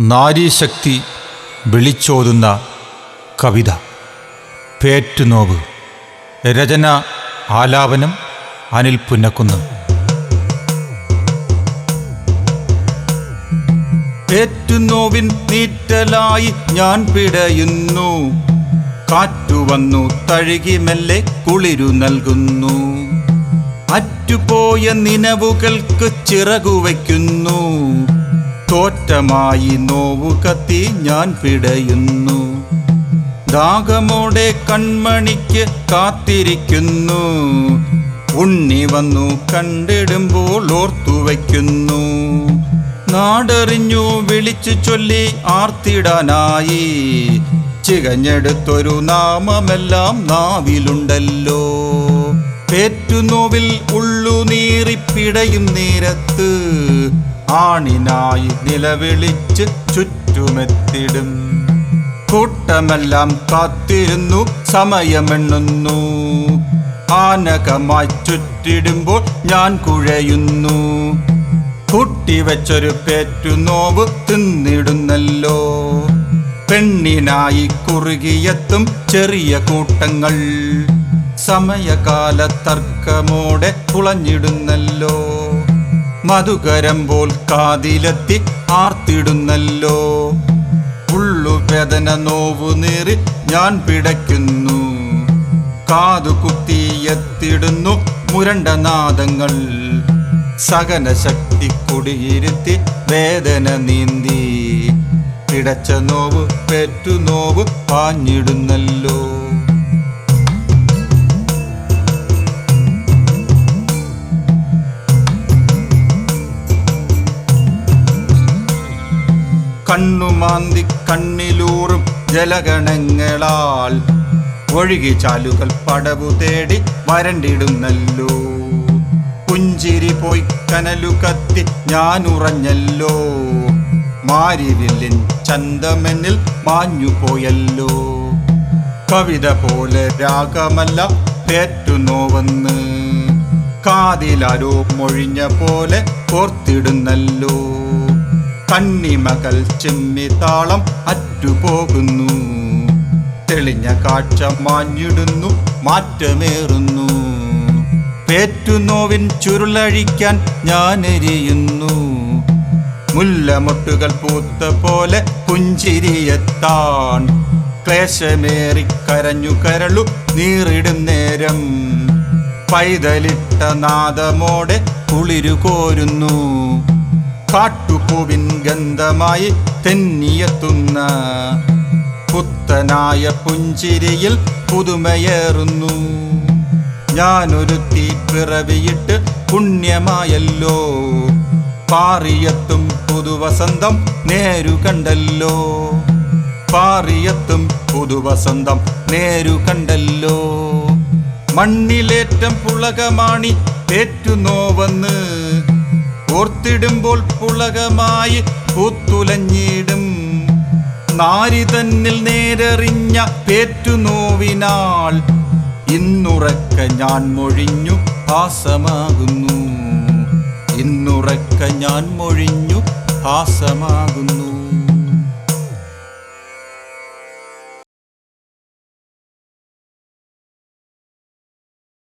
നാരീശക്തി വിളിച്ചോതുന്ന കവിത. പേറ്റുനോവ്. രചന ആലാപനം അനിൽ പുന്നക്കുന്ന്. പേറ്റുനോവിൻ നീറ്റലായി ഞാൻ പിടയുന്നു. കാറ്റുവന്നു തഴുകി മെല്ലെ കുളിരു നൽകുന്നു. അറ്റുപോയ നിലവുകൾക്ക് ചിറകു തോറ്റമായി നോവു കത്തി ഞാൻ പിടയുന്നു. ദാഹമോടെ കൺമണിക്ക് കാത്തിരിക്കുന്നു. ഉണ്ണി വന്നു കണ്ടിടുമ്പോൾ ഓർത്തു വയ്ക്കുന്നു. നാടറിഞ്ഞു വിളിച്ചു ചൊല്ലി ആർത്തിടാനായി. ചികഞ്ഞെടുത്തൊരു നാമമെല്ലാം നാവിലുണ്ടല്ലോ. പേറ്റുനോവിൽ ഉള്ളുനീറിപ്പിടയും നേരത്ത്. ആണിനായി നിലവിളിച്ച് ചുറ്റുമെത്തിടും. കൂട്ടമെല്ലാം കാത്തിരുന്നു സമയമെണ്ണുന്നു. ആനകമായി ചുറ്റിടുമ്പോൾ ഞാൻ കുഴയുന്നു. കൂട്ടിവെച്ചൊരു പേറ്റുനോവ് തിന്നിടുന്നല്ലോ. പെണ്ണിനായി കുറുകിയെത്തും ചെറിയ കൂട്ടങ്ങൾ. സമയകാല തർക്കമോടെ തുളഞ്ഞിടുന്നല്ലോ. മധുകരം പോൽ കാതിലെത്തി ആർത്തിടുന്നല്ലോ. ഉള്ളുവേദന നോവു നേറി ഞാൻ പിടയ്ക്കുന്നു. കാതു കുത്തിയെത്തിടുന്നു മുരണ്ട നാദങ്ങൾ. സകന ശക്തി കുടിയിരുത്തി വേദന നീന്തി. പിടച്ച നോവ് പെറ്റു നോവ് പാഞ്ഞിടുന്നല്ലോ. കണ്ണുമാന്തി കണ്ണിലൂറും ജലഗണങ്ങളാൽ ഒഴുകി ചാലുകൾ പടവു തേടി വരണ്ടിടുന്നല്ലോ പുഞ്ചിരി പോയി കനലു കത്തി ഞാൻ ഉറഞ്ഞല്ലോ മാരിവില്ലിൻ ചന്തമെന്നിൽ മാഞ്ഞു പോയല്ലോ. കവിത പോലെ രാഗമല്ല പേറ്റുനോവെന്ന്. കാതിലാരോ മൊഴിഞ്ഞ പോലെ കോർത്തിടുന്നല്ലോ കണ്ണിമകൾ ചെമ്മിതാളം അറ്റുപോകുന്നു. തെളിഞ്ഞ കാഴ്ച മാഞ്ഞിടുന്നു മാറ്റമേറുന്നു. പേറ്റുനോവിൻ ചുരുളഴിക്കാൻ ഞാൻ എരിയുന്നു മുല്ലമൊട്ടുകൾ പൂത്ത പോലെ പുഞ്ചിരിയെത്താൻ ക്ലേശമേറി കരഞ്ഞു കരളു നീറിടും നേരം. പൈതലിട്ട നാദമോടെ കുളിരു കോരുന്നു. കാട്ടുപൂവിൻ ഗന്ധമായി തെന്നിയെത്തുന്ന പുത്തനായ പുഞ്ചിരിയിൽ പുതുമയേറുന്നു. ഞാനൊരു തീപ്പിറവിയിട്ട് പുണ്യമായല്ലോ. പാറിയത്തും പുതുവസന്തം നേരു കണ്ടല്ലോ. പാറിയത്തും പുതുവസന്തം നേരു കണ്ടല്ലോ. മണ്ണിലേറ്റം പുളകമാണി പേറ്റുനോവന്ന് ഓർത്തിടുമ്പോൾ പുളകമായി പൂത്തുലഞ്ഞിടും. നാരി തന്നിൽ നേരറിഞ്ഞ പേറ്റുനോവിനാൾ ഇന്നുറക്ക ഞാൻ മൊഴിഞ്ഞു ഹാസമാകുന്നു ഇന്നുറക്ക ഞാൻ മൊഴിഞ്ഞു ഹാസമാകുന്നു